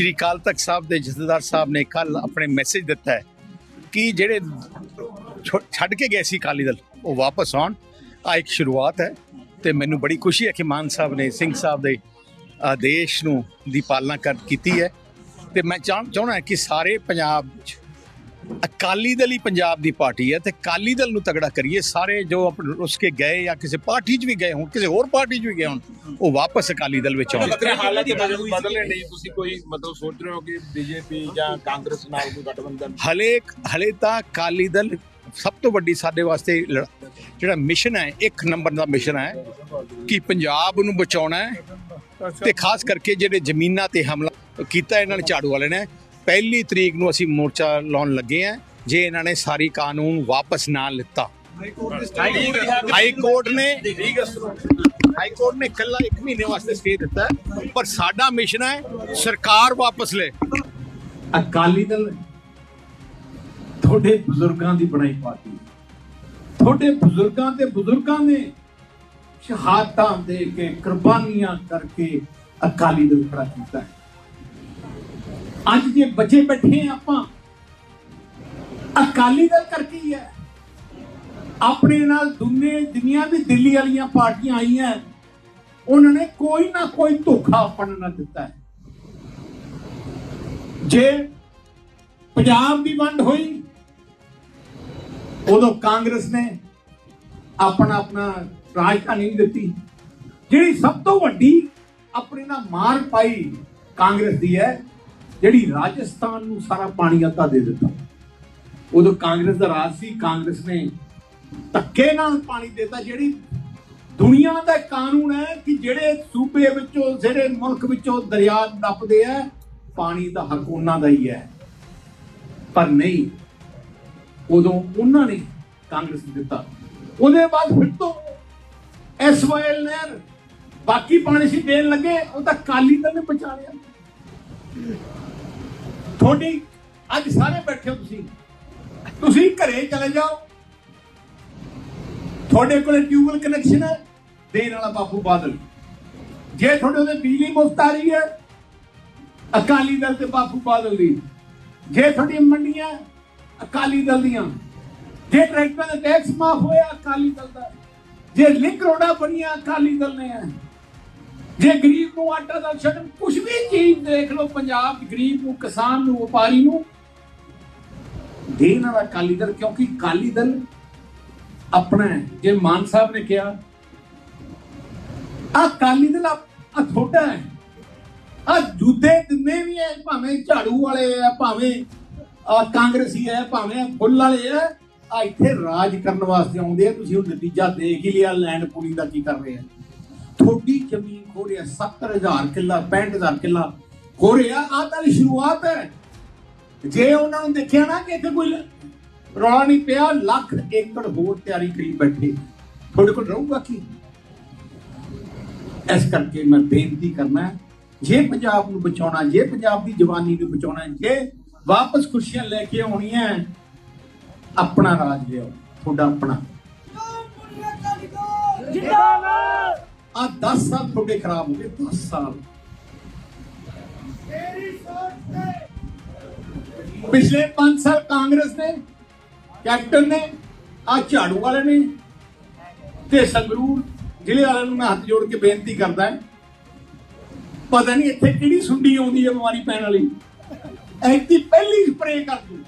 ਸ਼੍ਰੀ ਅਕਾਲ ਤਖਤ ਸਾਹਿਬ ਦੇ ਜਥੇਦਾਰ ਸਾਹਿਬ ਨੇ ਕੱਲ ਆਪਣੇ ਮੈਸੇਜ ਦਿੱਤਾ ਹੈ ਕਿ ਜਿਹੜੇ ਛੋ- ਛੱਡ ਕੇ ਗਏ ਸੀ ਅਕਾਲੀ ਦਲ, ਉਹ ਵਾਪਸ ਆਉਣ। ਆ ਇੱਕ ਸ਼ੁਰੂਆਤ ਹੈ ਤੇ ਮੈਨੂੰ ਬੜੀ ਖੁਸ਼ੀ ਹੈ ਕਿ ਮਾਨ ਸਾਹਿਬ ਨੇ, ਸਿੰਘ ਸਾਹਿਬ ਦੇ ਆਦੇਸ਼ ਨੂੰ ਦੀ ਪਾਲਣਾ ਕਰ, ਕੀਤੀ ਹੈ। ਤੇ ਮੈਂ ਚਾਹ- ਚਾਹੁੰਦਾ ਕਿ ਸਾਰੇ ਪੰਜਾਬ 'ਚ ਅਕਾਲੀ ਦਲ ਹੀ ਪੰਜਾਬ ਦੀ ਪਾਰਟੀ ਹੈ ਤੇ ਅਕਾਲੀ ਦਲ ਨੂੰ ਤਗੜਾ ਕਰੀਏ ਸਾਰੇ ਜੋ ਉਸਕੇ ਗਏ ਜਾਂ ਕਿਸੇ ਪਾਰਟੀ 'ਚ ਵੀ ਗਏ ਹੋਣ ਕਿਸੇ ਹੋਰ ਪਾਰਟੀ 'ਚ ਵੀ ਗਏ ਹੋਣ ਉਹ ਵਾਪਸ ਅਕਾਲੀ ਦਲ ਵਿੱਚ ਆਉਣ। ਹਾਲਾਤ ਬਦਲਣੇ ਨਹੀਂ ਤੁਸੀਂ ਕੋਈ ਮਤਲਬ ਸੋਚ ਰਹੇ ਹੋ ਕਿ ਬੀਜੇਪੀ ਜਾਂ ਕਾਂਗਰਸ ਨਾਲ ਕੋਈ ਗਠਬੰਧਨ? ਹਲੇ ਹਲੇ ਤਾਂ ਅਕਾਲੀ ਦਲ ਸਭ ਤੋਂ ਵੱਡੀ ਸਾਡੇ ਵਾਸਤੇ ਜਿਹੜਾ ਮਿਸ਼ਨ ਹੈ ਇੱਕ ਨੰਬਰ ਦਾ ਮਿਸ਼ਨ ਹੈ ਕਿ ਪੰਜਾਬ ਨੂੰ ਬਚਾਉਣਾ ਹੈ ਤੇ ਖਾਸ ਕਰਕੇ ਜਿਹੜੇ ਜ਼ਮੀਨਾਂ ਤੇ ਹਮਲਾ ਕੀਤਾ ਇਹਨਾਂ ਨੇ ਝਾੜੂ ਵਾਲੇ ਨੇ ਪਹਿਲੀ ਤਰੀਕ ਨੂੰ ਅਸੀਂ ਮੋਰਚਾ ਲਾਉਣ ਲੱਗੇ ਆ ਜੇ ਇਹਨਾਂ ਨੇ ਸਾਰੀ ਕਾਨੂੰਨ ਵਾਪਸ ਨਾ ਲਿੱਤਾ। ਹਾਈ ਕੋਰਟ ਨੇ ਹਾਈ ਕੋਰਟ ਨੇ ਕੱਲਾ 1 ਮਹੀਨੇ ਵਾਸਤੇ ਸਟੇ ਦਿੱਤਾ ਪਰ ਸਾਡਾ ਮਿਸ਼ਨ ਹੈ ਸਰਕਾਰ ਵਾਪਸ ਲੈ। ਅਕਾਲੀ ਦਲ ਤੁਹਾਡੇ ਬਜ਼ੁਰਗਾਂ ਦੀ ਬਣਾਈ ਪਾਰਟੀ। ਤੁਹਾਡੇ ਬਜ਼ੁਰਗਾਂ ਤੇ ਬਜ਼ੁਰਗਾਂ ਨੇ ਸ਼ਹਾਦਤਾਂ ਦੇ ਕੇ ਕੁਰਬਾਨੀਆਂ ਕਰਕੇ ਅਕਾਲੀ ਦਲ ਖੜਾ ਕੀਤਾ ਹੈ। ਅੱਜ ਜੇ ਬੱਚੇ ਬੈਠੇ ਆਪਾਂ ਅਕਾਲੀ ਦਲ ਕਰਕੇ ਹੀ ਹੈ? ਆਪਣੇ ਨਾਲ ਦੁਨੀਆ ਦੁਨੀਆ ਦੀ ਦਿੱਲੀ ਵਾਲੀਆਂ ਪਾਰਟੀਆਂ ਆਈਆਂ, ਉਹਨਾਂ ਨੇ ਕੋਈ ਨਾ ਕੋਈ ਧੋਖਾ ਆਪਾਂ ਨਾਲ ਦਿੱਤਾ ਹੈ। ਜੇ ਪੰਜਾਬ ਦੀ ਵੰਡ ਹੋਈ, ਉਦੋਂ ਕਾਂਗਰਸ ਨੇ ਆਪਣਾ ਆਪਣਾ ਰਾਜਧਾਨੀ ਨਹੀਂ ਦਿੱਤੀ। ਜਿਹੜੀ ਸਭ ਤੋਂ ਵੱਡੀ ਆਪਣੇ ਨਾਲ ਮਾਰ ਪਾਈ ਕਾਂਗਰਸ ਦੀ ਹੈ, ਜਿਹੜੀ ਰਾਜਸਥਾਨ ਨੂੰ ਸਾਰਾ ਪਾਣੀ ਅੱਧਾ ਦੇ ਦਿੱਤਾ। ਉਦੋਂ ਕਾਂਗਰਸ ਦਾ ਰਾਜ ਸੀ, ਕਾਂਗਰਸ ਨੇ ਧੱਕੇ ਨਾਲ ਪਾਣੀ ਦਿੱਤਾ, ਜਿਹੜੀ ਦੁਨੀਆ ਦਾ ਕਾਨੂੰਨ ਹੈ ਕਿ ਜਿਹੜੇ ਸੂਬੇ ਵਿੱਚੋਂ, ਜਿਹੜੇ ਮੁਲਕ ਵਿੱਚੋਂ ਦਰਿਆ ਟੱਪਦੇ ਆ, ਪਾਣੀ ਦਾ ਹੱਕ ਉਹਨਾਂ ਦਾ ਹੀ ਹੈ। ਪਰ ਨਹੀਂ, ਉਦੋਂ ਉਹਨਾਂ ਨੇ ਕਾਂਗਰਸ ਦਿੱਤਾ। ਉਹਦੇ ਬਾਅਦ ਫਿਰ ਤੋਂ ਐਸਵਾਈਐਲ ਨਹਿਰ, ਬਾਕੀ ਪਾਣੀ ਸੀ ਦੇਣ ਲੱਗੇ, ਉਹ ਤਾਂ ਕਾਲੀ ਦਲ ਨੇ ਬਚਾ ਲਿਆ। ਤੁਹਾਡੀ, ਅੱਜ ਸਾਰੇ ਬੈਠੇ ਹੋ ਤੁਸੀਂ। ਤੁਸੀਂ ਘਰੇ ਚਲੇ ਜਾਓ। ਤੁਹਾਡੇ ਕੋਲੇ ਟਿਊਬਲ ਕਨੈਕਸ਼ਨ ਹੈ, ਦੇਣ ਵਾਲਾ ਬਾਪੂ ਬਾਦਲ। ਜੇ ਤੁਹਾਡੇ ਉਹਦੇ ਬਿਜਲੀ ਮੁਫਤ ਆ ਰਹੀ ਹੈ, ਅਕਾਲੀ ਦਲ ਤੇ ਬਾਪੂ ਬਾਦਲ ਦੀ। ਜੇ ਤੁਹਾਡੀ ਮੰਡੀਆਂ ਅਕਾਲੀ ਦਲ ਦੀਆਂ। ਜੇ ਟਰੈਕਟਰਾਂ ਦਾ ਟੈਕਸ ਮਾਫ ਹੋਇਆ ਅਕਾਲੀ ਦਲ ਦਾ। ਜੇ ਲਿੰਕ ਰੋਡਾਂ ਬਣੀਆਂ, ਅਕਾਲੀ ਦਲ ਨੇ। ਜੇ ਗਰੀਬ ਨੂੰ ਆਟਾ ਦਾ ਛੱਡ ਕੁਝ ਵੀ ਚੀਜ਼ ਦੇਖ ਲਓ, ਪੰਜਾਬ ਗਰੀਬ ਨੂੰ, ਕਿਸਾਨ ਨੂੰ, ਵਪਾਰੀ ਨੂੰ ਦੇਣ ਵਾਲਾ ਅਕਾਲੀ ਦਲ, ਕਿਉਂਕਿ ਅਕਾਲੀ ਦਲ ਆਪਣਾ ਹੈ। ਜੇ ਮਾਨ ਸਾਹਿਬ ਨੇ ਕਿਹਾ ਆ ਅਕਾਲੀ ਦਲ ਆ ਆ ਤੁਹਾਡਾ ਹੈ। ਆ ਜੁੱਦੇ ਜਿੰਨੇ ਵੀ ਹੈ, ਭਾਵੇਂ ਝਾੜੂ ਵਾਲੇ ਆ ਭਾਵੇਂ ਆ ਕਾਂਗਰਸੀ ਹੈ, ਭਾਵੇਂ ਫੁੱਲ ਵਾਲੇ ਆ ਆ ਇੱਥੇ ਰਾਜ ਕਰਨ ਵਾਸਤੇ ਆਉਂਦੇ ਆ। ਤੁਸੀਂ ਉਹ ਨਤੀਜਾ ਦੇਖ ਹੀ ਲਿਆ, ਲੈਂਡ ਪੂਰੀ ਦਾ ਕੀ ਕਰ ਰਹੇ ਆ। ਥੋੜੀ ਜ਼ਮੀਨ ਖੋ ਰਿਹਾ 70000 ਕਿੱਲਾ 65000 ਕਿੱਲਾ ਖੋ ਰਿਹਾ ਆ ਤਾਂ ਸ਼ੁਰੂਆਤ ਹੈ। ਜੇ ਉਹਨਾਂ ਨੂੰ ਦੇਖਿਆ ਨਾ ਕਿ ਇੱਥੇ ਕੋਈ ਰੌਲਾ ਨਹੀਂ ਪਿਆ ਲੱਖ ਏਕੜ ਹੋਰ ਤਿਆਰੀ ਕਰੀ ਬੈਠੇ ਤੁਹਾਡੇ ਕੋਲ ਰਹੂਗਾ ਕੀ? ਇਸ ਕਰਕੇ ਮੈਂ ਬੇਨਤੀ ਕਰਨਾ ਹੈ, ਜੇ ਪੰਜਾਬ ਨੂੰ ਬਚਾਉਣਾ ਜੇ ਪੰਜਾਬ ਦੀ ਜਵਾਨੀ ਨੂੰ ਬਚਾਉਣਾ ਜੇ ਵਾਪਸ ਖੁਸ਼ੀਆਂ ਲੈ ਕੇ ਆਉਣੀਆਂ ਆਪਣਾ ਰਾਜ ਲਿਆਓ ਤੁਹਾਡਾ ਆਪਣਾ। ਜਿੰਦਾਬਾਦ! ਆ 10 ਸਾਲ ਤੁਹਾਡੇ ਖਰਾਬ ਹੋ ਗਏ 10 ਸਾਲ। ਪਿਛਲੇ 5 ਸਾਲ ਕਾਂਗਰਸ ਨੇ, ਕੈਪਟਨ ਨੇ, ਆ ਝਾੜੂ ਵਾਲੇ ਨੇ ਤੇ ਸੰਗਰੂਰ ਜ਼ਿਲ੍ਹੇ ਵਾਲਿਆਂ ਨੂੰ ਮੈਂ ਹੱਥ ਜੋੜ ਕੇ ਬੇਨਤੀ ਕਰਦਾ ਪਤਾ ਨਹੀਂ ਇੱਥੇ ਕਿਹੜੀ ਸੁੰਡੀ ਆਉਂਦੀ ਹੈ ਬਿਮਾਰੀ ਪੈਣ ਵਾਲੀ। ਐਕਟੀ ਪਹਿਲੀ ਸਪਰੇਅ ਕਰ ਦੂ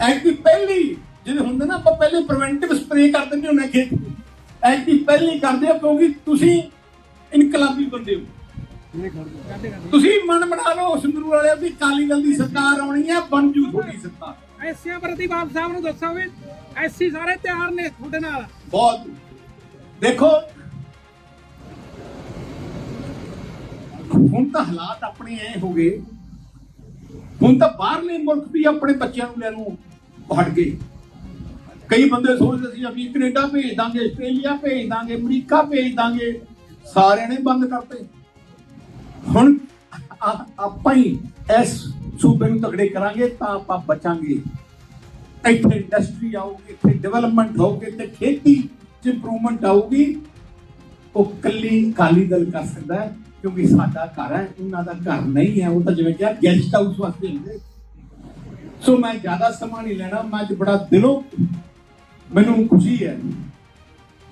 ਐਕਟੀ ਪਹਿਲੀ ਜਿਹੜੇ ਹੁੰਦੇ ਨਾ, ਆਪਾਂ ਪਹਿਲੇ ਪ੍ਰੀਵੈਂਟਿਵ ਸਪਰੇਅ ਕਰ ਦਿੰਦੇ ਹੁੰਦੇ ਖੇਤ ਐਕਟੀ ਪਹਿਲੀ ਕਰਦੇ ਹੋ ਕਿਉਂਕਿ ਤੁਸੀਂ ਇਨਕਲਾਬੀ ਬੰਦੇ ਹੋ। ਤੁਸੀਂ ਮਨ ਬਣਾ ਲਓ ਸੰਗਰੂਰ ਵਾਲਿਆਂ ਦੀ ਕਾਲੀ ਦਲ ਦੀ ਸਰਕਾਰ ਆਉਣੀ ਹੈ ਬਣ ਜੂ ਤੁਹਾਡੀ ਸਰਕਾਰ। ਐਸੀਆਂ ਪ੍ਰਤੀ ਬਾਬ ਸਾਹਿਬ ਨੂੰ ਦੱਸੋ ਵੀ ਐਸੀ ਸਾਰੇ ਤਿਆਰ ਨੇ ਤੁਹਾਡੇ ਨਾਲ। ਬਹੁਤ। ਦੇਖੋ ਹੁਣ ਤਾਂ ਹਾਲਾਤ ਆਪਣੇ ਐ ਹੋ ਗਏ। ਹੁਣ ਤਾਂ ਬਾਹਰਲੇ ਮੁਲਕ ਵੀ ਆਪਣੇ ਬੱਚਿਆਂ ਨੂੰ ਲੈਣ ਨੂੰ ਹਟ ਗਏ। ਕਈ ਬੰਦੇ ਸੋਚਦੇ ਸੀ ਅਸੀਂ ਕੈਨੇਡਾ ਭੇਜ ਦਾਂਗੇ ਆਸਟ੍ਰੇਲੀਆ ਭੇਜ ਦਾਂਗੇ ਅਮਰੀਕਾ ਭੇਜ ਦਾਂਗੇ। ਸਾਰਿਆਂ ਨੇ ਬੰਦ ਕਰਤੇ। ਹੁਣ ਆਪਾਂ ਹੀ ਇਸ ਸੂਬੇ ਨੂੰ ਤਕੜੇ ਕਰਾਂਗੇ ਤਾਂ ਆਪਾਂ ਬਚਾਂਗੇ। ਇੱਥੇ ਇੰਡਸਟਰੀ ਆਊਗੀ, ਇੱਥੇ ਡਿਵੈਲਪਮੈਂਟ ਹੋਊਗੀ ਤੇ ਖੇਤੀ ਚ ਇੰਪਰੂਵਮੈਂਟ ਆਊਗੀ। ਉਹ ਕੱਲੀ ਅਕਾਲੀ ਦਲ ਕਰ ਸਕਦਾ ਹੈ, ਕਿਉਂਕਿ ਸਾਡਾ ਘਰ ਹੈ, ਉਹਨਾਂ ਦਾ ਘਰ ਨਹੀਂ ਹੈ। ਉਹ ਤਾਂ ਜਿਵੇਂ ਕਿਹਾ ਗੈਸਟ ਹਾਊਸ ਵਾਸਤੇ ਹੁੰਦੇ। ਸੋ ਮੈਂ ਜ਼ਿਆਦਾ ਸਮਾਂ ਨਹੀਂ ਲੈਣਾ, ਮੈਂ ਅੱਜ ਬੜਾ ਦਿਲੋਂ ਮੈਨੂੰ ਖੁਸ਼ੀ ਹੈ।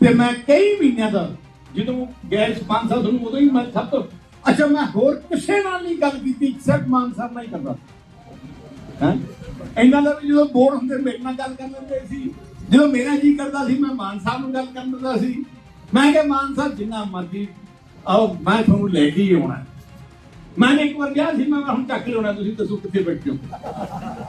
ਤੇ ਮੈਂ ਕਈ ਮਹੀਨਿਆਂ ਦਾ ਜਦੋਂ ਗੈਸ ਮਾਨ ਸਾਹਿਬ ਤੁਹਾਨੂੰ ਉਦੋਂ ਹੀ ਮੈਂ ਸਭ ਤੋਂ ਅੱਛਾ, ਮੈਂ ਹੋਰ ਕਿਸੇ ਨਾਲ ਨਹੀਂ ਗੱਲ ਕੀਤੀ, ਸਿਰਫ ਮਾਨ ਸਾਹਿਬ ਨਾਲ ਹੀ ਕਰਦਾ ਹਾਂ? ਇਹਨਾਂ ਦਾ ਵੀ ਜਦੋਂ ਬੋਰ ਹੁੰਦੇ, ਮੇਰੇ ਨਾਲ ਗੱਲ ਕਰ ਲੈਂਦੇ ਸੀ। ਜਦੋਂ ਮੇਰਾ ਜੀ ਕਰਦਾ ਸੀ, ਮੈਂ ਮਾਨ ਸਾਹਿਬ ਨੂੰ ਗੱਲ ਕਰਨ ਦਿੰਦਾ ਸੀ। ਮੈਂ ਕਿਹਾ, ਮਾਨ ਸਾਹਿਬ, ਜਿੰਨਾ ਮਰਜ਼ੀ ਆਓ, ਮੈਂ ਤੁਹਾਨੂੰ ਲੈ ਕੇ ਹੀ ਆਉਣਾ। ਮੈਂ ਇੱਕ ਵਾਰ ਗਿਆ ਸੀ, ਮੈਂ ਕਿਹਾ, ਹੁਣ ਚੱਕ ਲਿਆਉਣਾ, ਤੁਸੀਂ ਦੱਸੋ ਕਿੱਥੇ ਬੈਠੇ ਹੋ?